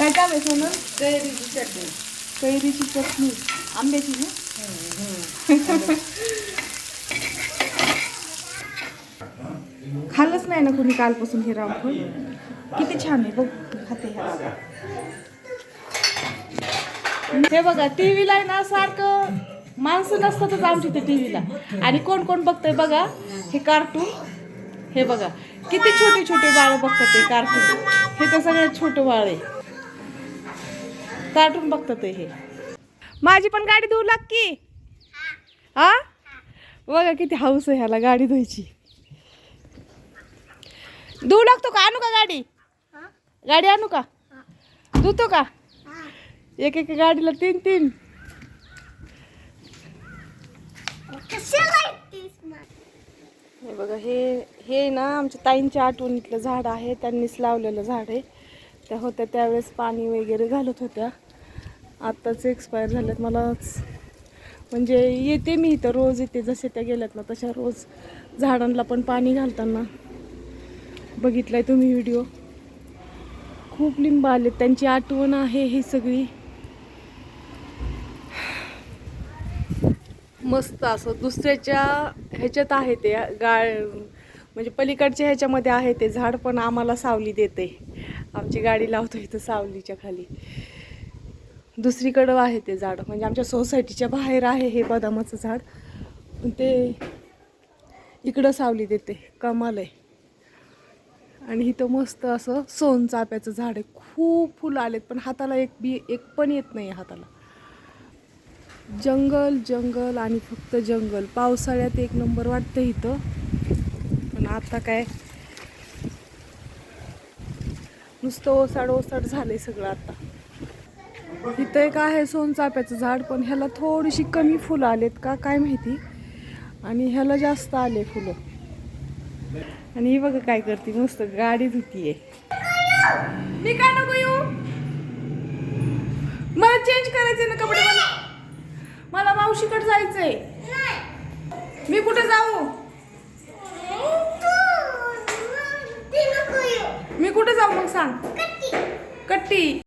काय काम आहे सोनं? कैरीची चटणी. कैरीची चटणी. आंब्याची ना? खाल्लंच नाही ना कुणी कालपासून हे रामफळ किती छान आहे बघ खाते. हे. बघा टीव्हीला आहे ना सारखं माणसं नसतातच आमच्या इथे टीव्हीला. आणि कोण कोण बघतंय बघा हे कार्टून हे बघा किती छोटे छोटे बाळ बघतात ते कार्टून हे तर सगळ्यात छोटं बाळ आहे. कार्टून बघतात हे. माझी पण गाडी धुवू लाग की. हा? बघा किती हाऊस आहे ह्याला गाडी धुवायची. धुवू लागतो का? आणू का गाडी? गाडी आणू का? धुतो का? एक एक गाडीला तीन तीन. हे बघा हे हे ना आमच्या ताईंच्या आठवणीतलं झाड आहे त्यांनीच लावलेलं झाड आहे. त्या होत्या त्यावेळेस पाणी वगैरे घालत होत्या. आत्ताच एक्सपायर झाल्यात मलाच म्हणजे येते मी इथं रोज येते जसे त्या गेल्यात ना तशा रोज झाडांना पण पाणी घालताना. बघितलाय तुम्ही व्हिडिओ खूप लिंब आले त्यांची आठवण आहे ही सगळी. मस्त असं दुसऱ्याच्या ह्याच्यात आहे ते गाळ म्हणजे पलीकडच्या ह्याच्यामध्ये आहे ते झाड पण आम्हाला सावली देते. आमची गाडी लावतो इथं सावलीच्या खाली. दुसरीकडं आहे ते झाड. म्हणजे आमच्या सोसायटीच्या बाहेर आहे हे बदामाचं झाड. पण ते इकडं सावली देते. कमाल आहे. आणि इथं मस्त असं सोनचाप्याचं झाड आहे. खूप फुलं आलेत पण हाताला एक बी एक पण येत नाही हाताला. जंगल जंगल आणि फक्त जंगल. पावसाळ्यात एक नंबर वाटतं इथं. पण आता काय? नुसतं ओसाड ओसाड झालंय सगळं आता. इथं एक आहे सोनचाफ्याचं झाड पण ह्याला थोडीशी कमी फुलं आलेत का काय माहिती? आणि ह्याला जास्त आले फुलं. आणि ही बघा काय करते मस्त गाडी धुतीये. मी काय नको येऊ? मला चेंज करायचे ना कपडे मला मला मावशीकडे जायचंय. मी कुठे जाऊ? मग सांग. कट्टी.